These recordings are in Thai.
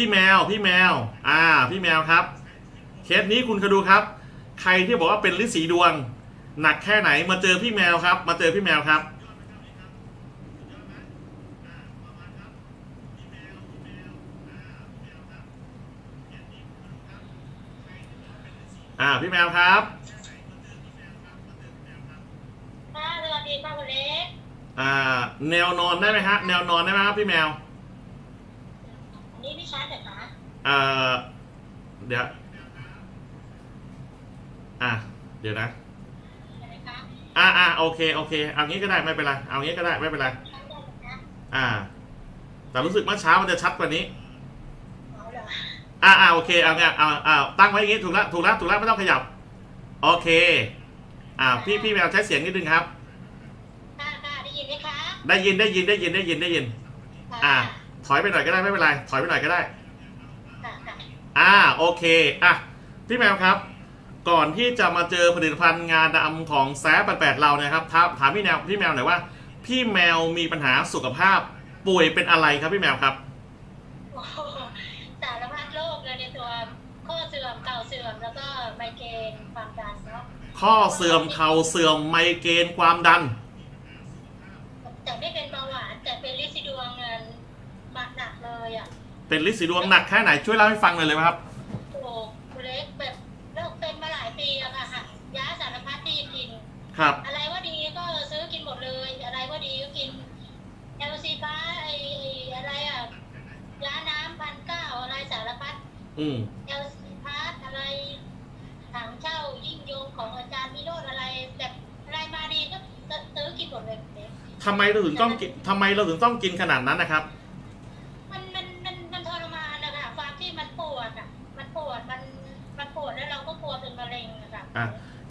พี่แมวพี่แมว อ่า พี่แมวครับ เคสนี้คุณคดูครับ ใครที่บอกว่าเป็นฤทธิ์สีดวง หนักแค่ไหนมาเจอพี่แมวครับ มาเจอพี่แมวครับ อ่าพี่แมวครับค่ะสวัสดีค่ะคุณเล็กอ่า แนวนอนได้ไหมฮะ แนวนอนได้ไหมครับพี่แมวอั นนี้พี่ชาร์จเหรอคะเอ่อเดี๋ยว อะ เดี๋ยวนะใช่ไหมคะอ่าอ่าโอเค โอเค เอางี้ก็ได้ไม่เป็นไร เอางี้ก็ได้ไม่เป็นไรชาร์จได้ไหมคะอ่า แต่รู้สึกว่าเช้ามันจะชัดกว่านี้ เอาเหรออ่าอ่าโอเค เอาเงี้ยเอาเอาตั้งไว้อย่างงี้ถูกแล้วถูกแล้วถูกแล้วไม่ต้องขยับ โอเค อ่า พี่พี่แมวใช้เสียงนิดนึงครับ ค่ะค่ะได้ยินไหมคะได้ยินได้ยินได้ยินได้ยินได้ยินค่ะอ่า ถอยไปหน่อยก็ได้ไม่เป็นไร ถอยไปหน่อยก็ได้ค่ะค่ะอ่าโอเคอะพี่แมวครับ ก่อนที่จะมาเจอผลิตภัณฑ์งาดำของแซฟแปดเรานะครับถามถามพี่แมวพี่แมวหน่อยว่า พี่แมวมีปัญหาสุขภาพป่วยเป็นอะไรครับพี่แมวครับโอ้โหสารพัดโรคเลยในตัวข้อเสื่อมเข่าเสื่อมแล้วก็ไมเกรนความดันเนาะข้อเสื่อมเข่าเสื่อมไมเกรนความดัน แต่ไม่เป็นเบาหวานแต่เป็นลิซิดวงเงินมาหนักเลยอะ เป็นลินสีดวงหนักแค่ไหนช่วยเล่าให้ฟังหน่อยเลยไหมครับโอ้โหคุณเล็กแบบเลิกเป็นมาหลายปีแล้วค่ะค่ะยาสารพัดที่กิน ครับ อะไรว่าดีก็ซื้อกินหมดเลย อะไรว่าดีก็กินเอลซีฟ้าไอไอ้อะไรอะยาน้ำพันเก้าอะไรสารพัดอืมเอลซีพาร์อะไรถังเช่ายิ่งยงของอาจารย์มิโรดอะไรแบบอะไรมาดีก็ซื้อกินหมดเลยเนี่ยทำไมเราถึงต้องกินทำไมเราถึงต้องกินขนาดนั้นนะครับ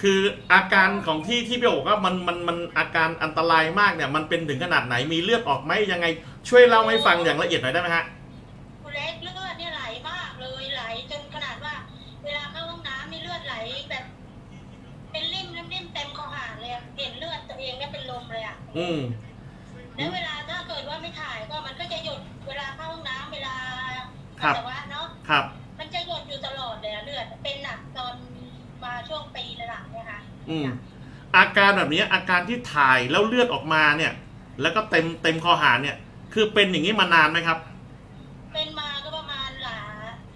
คืออาการของที่ที่พี่บอกว่ามันมันมันอาการอันตรายมากเนี่ย มันเป็นถึงขนาดไหนมีเลือดออกไหมยังไง ช่วยเล่าให้ฟังอย่างละเอียดหน่อยได้ไหมฮะคุณเล็กเลือดเนี่ยไหลมากเลยไหลจนขนาดว่า เวลาเข้าห้องน้ำมีเลือดไหลแบบ เป็นริ่มริ่มเต็มคอหานเลยอะเห็นเลือดตัวเองเนี่ยเป็นลมเลยอะอืมแล้วเวลาถ้าเกิดว่าไม่ถ่ายก็มันก็จะหยดเวลาเข้าห้องน้ำเวลาครัปัสบสาวะเนาะครับ อืมอาการแบบนี้อาการที่ถ่ายแล้วเลือดออกมาเนี่ย แล้วก็เต็มเต็มคอหานเนี่ย คือเป็นอย่างนี้มานานไหมครับ เป็นมาก็ประมาณหลาย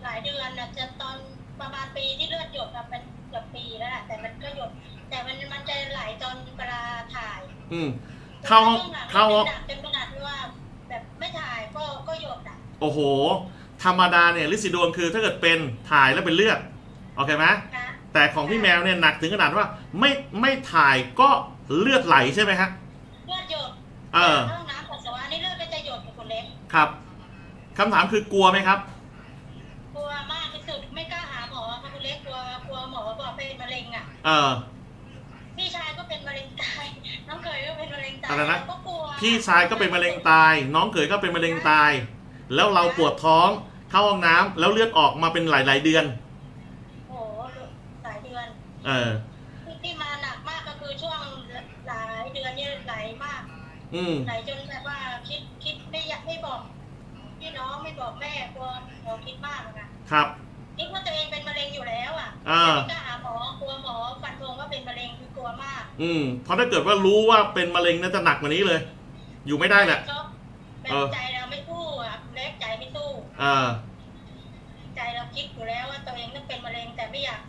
หลายเดือนนะจะตอนประมาณปีที่เลือดหยดอะเป็นเกือบปีแล้วแหละแต่มันก็หยด แต่มันมันจะไหลตอนเวลาถ่าย อืมเข้าห้องช่วงหลังเข้าห้องเป็นหนักจนขนาดที่ว่า แบบไม่ถ่ายก็ก็หยดอะโอ้โห ธรรมดาเนี่ยลิซิดวงคือถ้าเกิดเป็นถ่ายแล้วเป็นเลือดโอเคไหมนะ แต่ของพี่แมวเนี่ยหนักถึงขนาดว่าไม่ไม่ถ่ายก็เลือดไหลใช่ไหมฮะ เลือดหยดเออ ห้องน้ำปัสสาวะนี่เลือดก็จะหยดกับคนเล็กครับคำถามคือกลัวไหมครับ กลัวมากที่สุดไม่กล้าหาหมอค่ะคุณเล็กกลัวกลัวหมอบอกเป็นมะเร็งอะเออ พี่ชายก็เป็นมะเร็งตายน้องเคยก็เป็นมะเร็งตายอะไรนะเราก็กลัวพี่ชายก็เป็นมะเร็งตาย น้องเขยก็เป็นมะเร็งตาย แล้วเราปวดท้องเข้าห้องน้ำแล้วเลือดออกมาเป็นหลาย ๆ เดือน โอ้โหหลายเดือน เออที่ที่มาหนักมากก็คือช่วงหลายเดือนเนี่ยไหลมากอืม ไหลจนแบบว่าคิดคิดไม่อยากไม่บอกพี่น้องไม่บอกแม่กลัวเราคิดมากอะค่ะครับ คิดว่าตัวเองเป็นมะเร็งอยู่แล้วอะอ่า ไม่กล้าหาหมอกลัวหมอฟันธงว่าเป็นมะเร็งคือกลัวมากอืมเพราะถ้าเกิดว่ารู้ว่าเป็นมะเร็งน่าจะหนักกว่านี้เลย อยู่ไม่ได้แหละ ก็แบเอบอใจเราไม่สู้อะเล็กใจไม่สู้อ่าใจเราคิดอยู่แล้วว่าตัวเองต้องเป็นมะเร็งแต่ไม่อยาก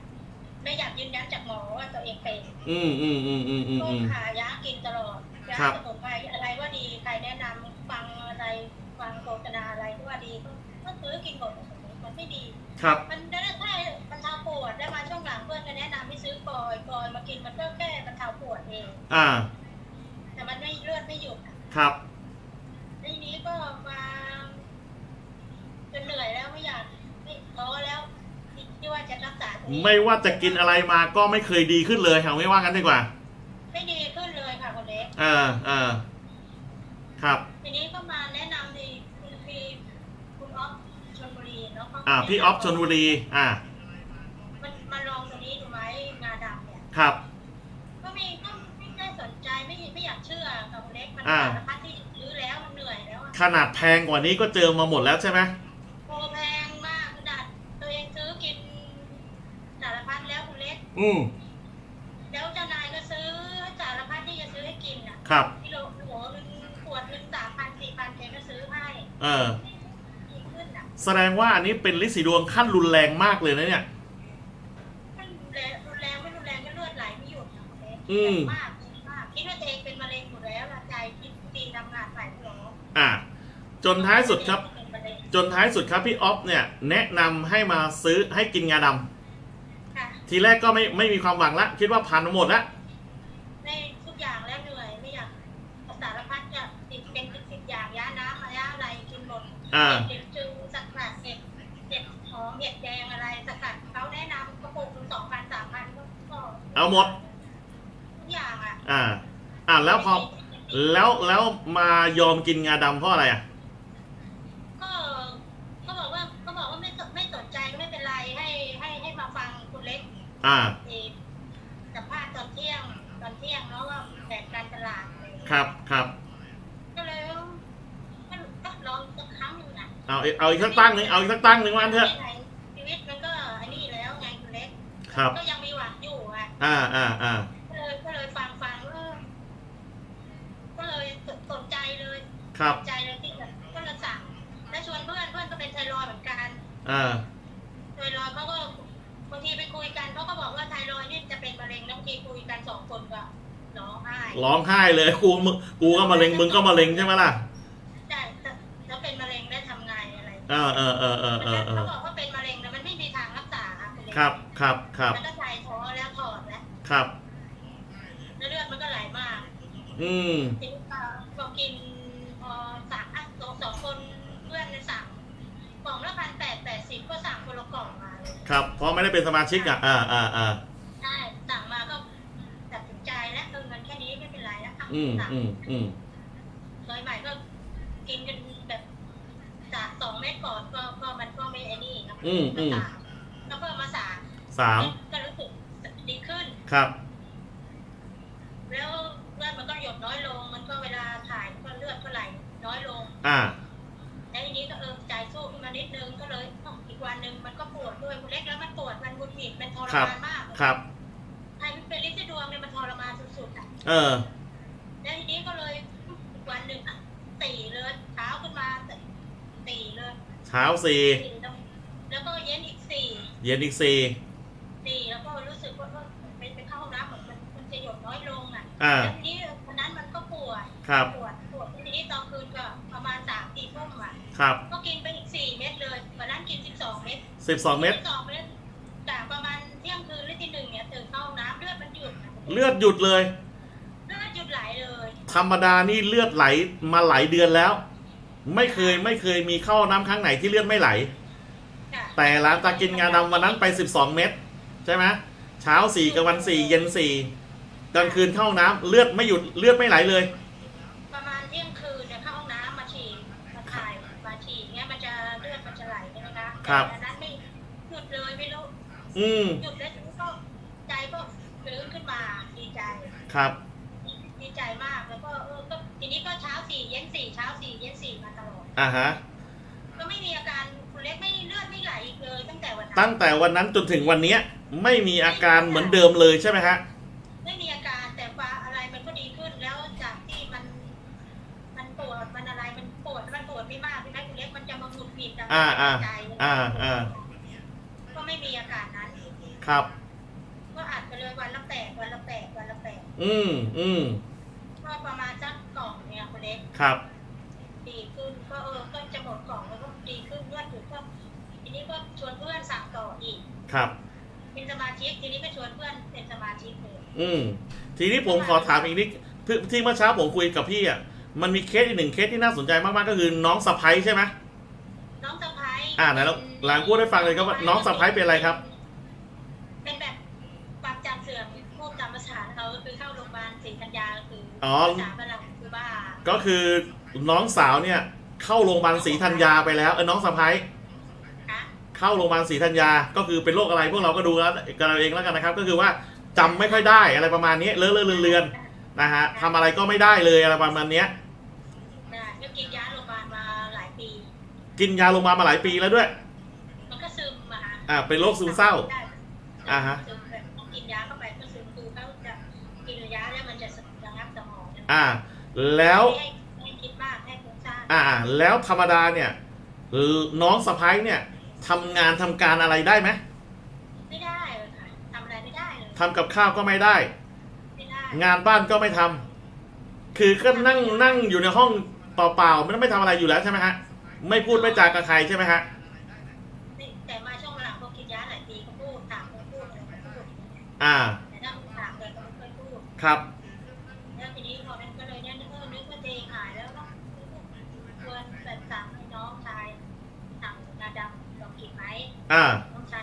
ไม่อยากยืนยันจากหมอว่าตัวเองเป็นอืมอืมอืมอืมอืมก็อืมหายากินตลอดยาครับ สมุนไพรอะไรว่าดีใครแนะนำฟังอะไรฟังโฆษณาอะไรที่ว่าดีก็ก็ซื้อกินหมดมันไม่ดี ครับ มันได้แค่บรรเทาปวดได้มาช่วงหลังเพื่อนก็แนะนำให้ซื้อกอยกอยมากินมันก็แค่บรรเทาปวดเอง อ่า แต่มันไม่เลือดไม่หยุดอะครับ ไม่ว่าจะกินอะไรมาก็ไม่เคยดีขึ้นเลยเอาไม่ว่ากันดีกว่า ไม่ดีขึ้นเลยค่ะคนเล็กอ่าอ่าครับ ทีนี้ก็มาแนะนำที่คุณพี่คุณออฟชลบุรีเนาะเขาอ่า พี่ออฟชนบุรี อ่า มันมาลองตัวนี้ดูไหมงาดำเนี่ย ครับ ก็มีก็ไม่ได้สนใจไม่ไม่อยากเชื่อค่ะคนเล็กมันอ่าสารพัดที่ซื้อแล้วมันเหนื่อยแล้วอะขนาดแพงกว่านี้ก็เจอมาหมดแล้วใช่ไหม อืมแล้วเจ้านายก็ซื้อสารพัดที่จะซื้อให้กินอะครับ กิโลหัวหนึ่งขวดหนึ่งสามพันสี่พันแกก็ซื้อให้เออ ดีขึ้นอะแสดงว่าอันนี้เป็นลิสีดวงขั้นรุนแรงมากเลยนะเนี่ย มันรุนแรงรุนแรงไม่รุนแรงก็เลือดไหลไม่หยุดอะเอ๊ะอืม มากมากคิดว่าตัวเองเป็นมะเร็งหมดแล้วละใจคิดตีทำงานใส่หรออะจนท้ายสุดครับ เป็นมะเร็งจนท้ายสุดครับพี่ออฟเนี่ย แนะนำให้มาซื้อให้กินงาดำค่ะ ทีแรกก็ไม่ไม่มีความหวังละคิดว่าผ่านมาหมดละในทุกอย่างแล้วเหนื่อยไม่อยากสารพัดจะติดเป็นสิบอย่างยาน้ำมายาอะไรกินหมดอ่าเห็ดจูสกัดเห็ดเห็ดหอมเห็ดแดงอะไรสกัดเขาแนะนำกระปุกหนึ่งสองพันสามพันก็ก็เอาหมดทุกอย่างอะอ่าอ่าแล้วพอแล้วแล้วมายอมกินงาดำเพราะอะไรอะ อ่าเอ่อสัมภาษณ์ตอนเที่ยงตอนเที่ยงเนาะว่าแผนการตลาดอะไรอย่างเงี้ยครับครับก็เลยก็ลองสักครั้งหนึ่งอะเอาเอาอีกสักตั้งหนึ่งเอาอีกสักตั้งหนึ่งวันเถอะชีวิตมันก็อันนี้แล้วไงคุณเล็ก ครับ ก็ยังมีหวังอยู่อะ อ่าอ่าอ่าก็เลยก็เลยฟังฟังเออก็เลยสนใจเลยครับ สนใจเลยที่จะก็เลยสั่งแล้วชวนเพื่อนเพื่อนก็เป็นไทรอยด์เหมือนกัน อ่า ร้องไห้ร้องไห้เลยกูมึงกูก็มะเร็งมึงก็มะเร็งใช่ไหมล่ะใช่แล้วเป็นมะเร็งได้ทำไงอะไรเออเออเออเออเออเอเขาอบอกว่าเป็นมะเร็งแล้วมันไม่มีทางรักษาอะณเล็กครับครับครับแล้วก็ใจท้อแล้วถอดแล้วครับ แล้วเลือดมันก็ไหลมากอืมทีนี้ก็พอกินพอสั่งอะสองสองคนเพื่อนเนี่ยสั่งกล่องละพันแปดแปดสิบก็สั่งคนละกล่องมาเลย ครับเพราะไม่ได้เป็นสมาชิกอะอ่าอ่าอ่า อะอืมสั่งอืมอืมโดยใหม่ก็กินกันแบบจากสองเม็ดก่อนก็ก็มันก็ไม่ไอ้นี่นะอืมอืมสามก็เพิ่มมาสามสามก็รู้สึกดีขึ้นครับ แล้วเลือดมันก็หยดน้อยลง มันก็เวลาถ่ายก็เลือดก็ไหลน้อยลง อ่าแล้วทีนี้ก็เออใจสู้ขึ้นมานิดนึงก็เลยอ้าวอีกวันหนึ่งมันก็ปวดด้วยคุณเล็กแล้วมันปวดมันบุญหิดมันทรครับมานมากครับใครเป็นลิซิดวงเนี่ยมันทรมานสุดๆอะเออ แล้วทีนี้ก็เลยอีกวันหนึ่งอะตีเลยเช้าขึ้นมาตี เลยเช้าสี่ตีแล้วแล้วก็เย็นอีกสี่เย็นอีกสี่ตีแล้วก็รู้สึกว่าว่าไปไปเข้าห้องน้ำเหมือนมันมันจะหยดน้อยลงอะอ่าแล้วทีนี้วันนั้นมันก็ปวดครับปวดปวดทีนี้ตอนคืนก็ประมาณสามสี่ทุ่มอะครับก็กินไปอีกสี่เม็ดเลยวันนั้นกินสิบสองเม็ดสิบสองเมตรสองเม็ดจากประมาณเที่ยงคืนหรือที่หนึ่งเนี่ยตื่นเข้าห้องน้ำเลือดมันหยุดเลือดหยุดเลยเลือดหยุดไหลเลย ธรรมดานี่เลือดไหลมาหลายเดือนแล้ว ไม่เคยไม่เคยมีเข้าน้ำครั้งไหนที่เลือดไม่ไหล ค่ะแต่หลังจากกินงาดำวันนั้นไป 12 เม็ดใช่ไหมเช้าสี่กับวันสี่เย็นสี่กลางคืนเข้าห้องน้ำเลือดไม่หยุดเลือดไม่ไหลเลย ประมาณเที่ยงคืนเนี่ยเข้าห้องน้ำมาฉี่มาถ่ายมาฉี่เงี้ยมันจะเลือดมันจะไหลใช่ไหมคะครับ แต่อันนั้นไม่หยุดเลยไม่รู้อืมหยุดแล้วทีนี้ก็ใจก็ฟื้นขึ้นมาดีใจ ครับ ดีใจมากแล้วก็เออก็ทีนี้ก็เช้าสี่เย็นสี่เช้าสี่เย็นสี่มาตลอดอ่าฮะก็ไม่มีอาการคุณเล็กไม่เลือดไม่ไหลอีกเลยตั้งแต่วันนั้นตั้งแต่วันนั้นจนถึงวันเนี้ย ไม่มีอาการเหมือนเดิมเลยใช่ไหมฮะไม่มีอาการแต่ว่าอะไรมันก็ดีขึ้นแล้วจากที่มันมันปวดมันอะไรมันปวดมันปวดไม่มากใช่ไหมคุณเล็กมันจะมาหงุดหงิดะอ่าอ่าใจอ่าอ่าก็ไม่มีอาการนั้นครับก็อัดไปเลยวันละแปดวันละแปดวันละแปดอืมอืม ก็ประมาณสักกล่องเนี่ย คุณเล็กครับ ดีขึ้นก็เออก็จะหมดกล่องแล้วก็ดีขึ้นเลือดหยุดก็ทีนี้ก็ชวนเพื่อนสั่งต่ออีกครับ เป็นสมาชิกทีนี้ก็ชวนเพื่อนเป็นสมาชิกเลยอืมทีนี้ผมขอถามอีกนิดที่ที่เมื่อเช้าผมคุยกับพี่อะมันมีเคสอีกหนึ่งเคสที่น่าสนใจมากๆก็คือน้องสะพ้ยใช่ไหมน้องสะพ้ายอ่าไหนเราหลานพูดให้ฟังเลยครับว่าน้องสะพ้ายเป็นอะไรครับ เป็นแบบความจำเสื่อมพูดตามภาษาเขาก็คือเข้าโรงพยาบาลศรีธัญญาก็คือออภาษาฝรั่งคือบ้า ก็คือน้องสาวเนี่ยเข้าโรงพยาบาลศรีธัญญาไปแล้วเออน้องสะพ้ายนะเข้าโรงพยาบาลศรีธัญญา ก็คือเป็นโรคอะไรพวกเราก็ดูแล้วกันเราเองแล้วกันนะครับ ก็คือว่าจำไม่ค่อยได้อะไรประมาณนี้เลอะเลอะเลือนเลือนๆนะฮะทำอะไรก็ไม่ได้เลยอะไรประมาณเนี้ยนะก็กินยาโรงพยาบาลมาหลายปี กินยาโรงพยาบาลมาหลายปีแล้วด้วย มันก็ซึมมาอ่าเป็นโรคซึมเศร้า ได้อ่าฮะ ซึมแบบกินยาเข้าไปก็คือคือเขาจะกินยาแล้วมันจะระงับสมองนะอ่า แล้วให้ให้คิดมากให้ฟุ้งซ่านอ่า แล้วธรรมดาเนี่ยเอ่อน้องสะพ้ายเนี่ยทำงานทำการอะไรได้ไหมไม่ได้เลยค่ะทำอะไรไม่ได้เลยทำกับข้าวก็ไม่ได้ ไม่ได้งานบ้านก็ไม่ทำคือก็นั่งนั่งอยู่ในห้องเปล่าๆไม่ต้องไม่ทำอะไรอยู่แล้วใช่ไหมฮะ ไม่พูดไม่จากับใครใช่ไหมฮะแต่มาช่วงหลังพอกินยาหลายปีก็พูดถามก็พูดอะไรก็พูดอ่าแต่ถ้าถามเลยก็ไม่ค่อยพูดครับ แล้วทีนี้พอมันก็เลยเนี่ยเออนึกว่าตัวเองหายแล้วเนาะควรแบบสั่งให้น้องชายสั่งงาดำลองกินไหม อ่าน้องชาย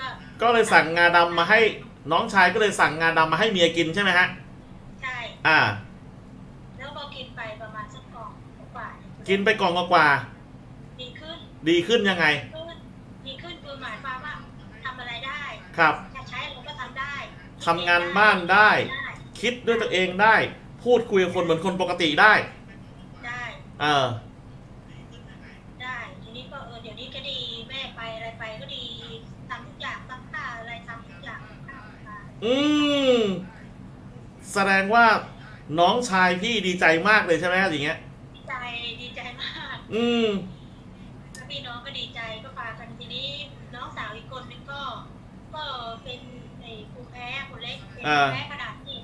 ก็ก็เลยสั่งงาดำมาให้น้องชายก็เลยสั่งงาดำมาให้เมียกินใช่ไหมฮะ ใช่ อ่า แล้วพอกินไปประมาณสักกล่องกว่าๆกินไปกล่องกว่าดีขึ้นๆดีขึ้นยังไง ขึ้นดีขึ้นคือหมายความว่าทำอะไรได้ครับ จะใช้เราก็ทำได้ทำงานบ้านได้ คิดด้วยตัวเองได้ พูดคุยกับคนเหมือนคนปกติได้ ได้ เออ อืม แสดงว่าน้องชายพี่ดีใจมากเลยใช่ไหมฮะอย่างเงี้ย ดีใจดีใจมากอืม แล้วพี่น้องก็ดีใจก็พากันทีนี้น้องสาวอีกคนนึงก็ ก็เป็นไอ้ภูมิแพ้คนเล็กเป็นภูมิแพ้ขนาดที่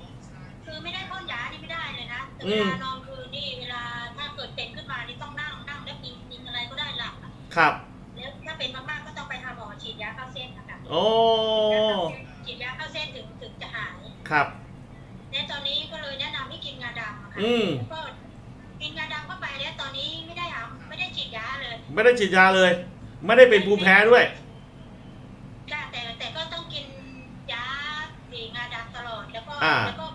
คือไม่ได้พ่นยานี่ไม่ได้เลยนะแต่เวลานอนคืนนี่เวลาถ้าเกิดเป็นขึ้นมานี่ต้องนั่งนั่งแล้วกินกินอะไรก็ได้หลับอะครับ แล้วถ้าเป็นมากๆก็ต้องไปหาหมอฉีดยาเข้าเส้นนะคะโอ้ ฉีดยาเข้าเส้นถึงถึงจะหายครับในตอนนี้ก็เลยแนะนำให้กินงาดำอะค่ะอืม แล้วก็กินงาดำเข้าไปแล้วตอนนี้ไม่ได้หาไม่ได้ฉีดยาเลยไม่ได้ฉีดยาเลย ไม่ได้เป็นภูมิแพ้ด้วย จ้ะแต่แต่ก็ต้องกินยาสีงาดำตลอดแล้วก็อ่า แล้วก็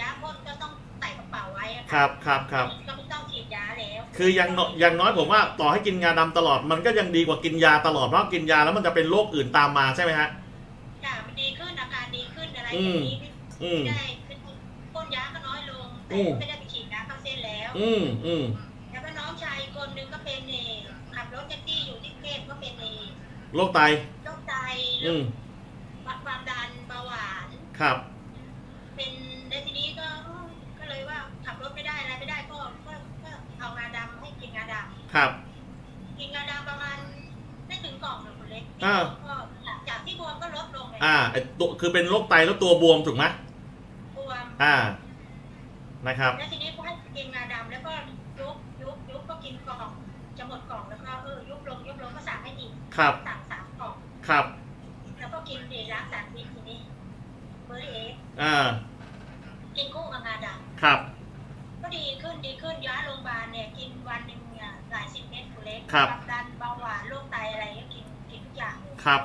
ยาพ่นก็ต้องใส่กระเป๋าไว้อะะครับครับครับ ก็ไม่ต้องฉีดยาแล้ว คือยังน้อยอย่างน้อยผมว่าต่อให้กินงาดำตลอด มันก็ยังดีกว่ากินยาตลอดเพราะกินยาแล้วมันจะเป็นโรคอื่นตามมาใช่ไหมฮะ จ้ะมันดีขึ้นอาการดีขึ้น อะไรอือมย่างนี้ไม่อืม ได้คือพ่นยาก็น้อยลงแต่อืมไม่ได้ไปฉีดยาเข้าเส้นแล้ว อืมอืมแล้วก็น้องชายอีกคนนึงก็เป็นเอ่อขับรถแท็กซี่อยู่ที่กรุงเทพก็เป็นเอ่อโรคไต โรคไตอืมความดันเบาหวาน ครับ เป็นแล้วทีนี้ก็เออก็เลยว่าขับรถไม่ได้อะไรไม่ได้ก็ก็ก็เอางาดำให้กินงาดครับำกินงาดำประมาณไม่ถึงกล่องหรอกคุณเล็กอ่า อ่าไอตัวคือเป็นโรคไตแล้วตัวบวมถูกไหมบวมอ่านะครับ แล้วทีนี้ก็ให้กินงาดำแล้วก็ยุบยุบยุบก็กินกล่องจะหมดกล่องแล้วก็เออยุบลงยุบลงก็สั่งให้อีกครับ สั่งสามกล่องครับแล้วก็กินเดล้างสารพิษทีนี้เบอร์เอสอ่ากินคู่กับงาดครับำก็ดีขึ้นดีขึ้นย้ายโรงพยาบาลเนี่ยกินวันหนึ่งเนี่ยหลายสิบเม็ดคุณเล็กครับความดันเบาหวานโรคไตอะไรก็กินกินทุกอย่างเลย ครับ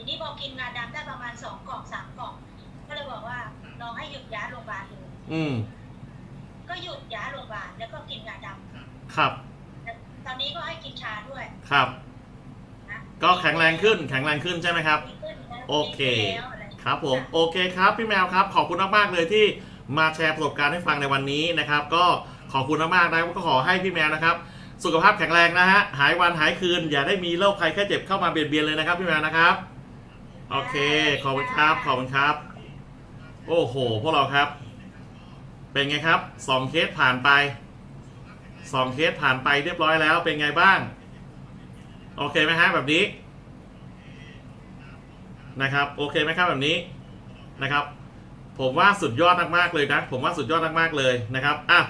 ทีนี้พอกินงาดำได้ประมาณสองกล่องสามกล่อง ก็เลยบอกว่าลองให้หยุดยาโรงพยาบาลดูอืม ก็หยุดยาโรงพยาบาลแล้วก็กินงาดครับำแต่ตอนนี้ก็ให้กินชาด้วยครับ นะก็แข็งแรงขึ้น แข็งแรงขึ้นใช่ไหมครับ ดีขึ้นนะโอเค ดีขึ้นแล้วอะไอย่างเงี้ยครับผมโอเคครับพี่แมวครับ ขอบคุณมากๆเลยที่มาแชร์ประสบการณ์ให้ฟังในวันนี้นะครับ ก็ขอบคุณมากๆนะก็ขอให้พี่แมวนะครับ สุขภาพแข็งแรงนะฮะหายวันหายคืน อย่าได้มีโรคภัยแค่เจ็บเข้ามาเบียดเบียนเลยนะครับพี่แมวนะครับ โอเค ขอบคุณครับ ขอบคุณครับ โอ้โห พวกเราครับ เป็นไงครับสองเคสผ่านไปสองเคสผ่านไปเรียบร้อยแล้ว เป็นไงบ้าง โอเคไหมฮะแบบนี้ นะครับ โอเคไหมครับแบบนี้ นะครับ ผมว่าสุดยอดมากๆเลยนะ ผมว่าสุดยอดมากๆเลยนะครับ อะ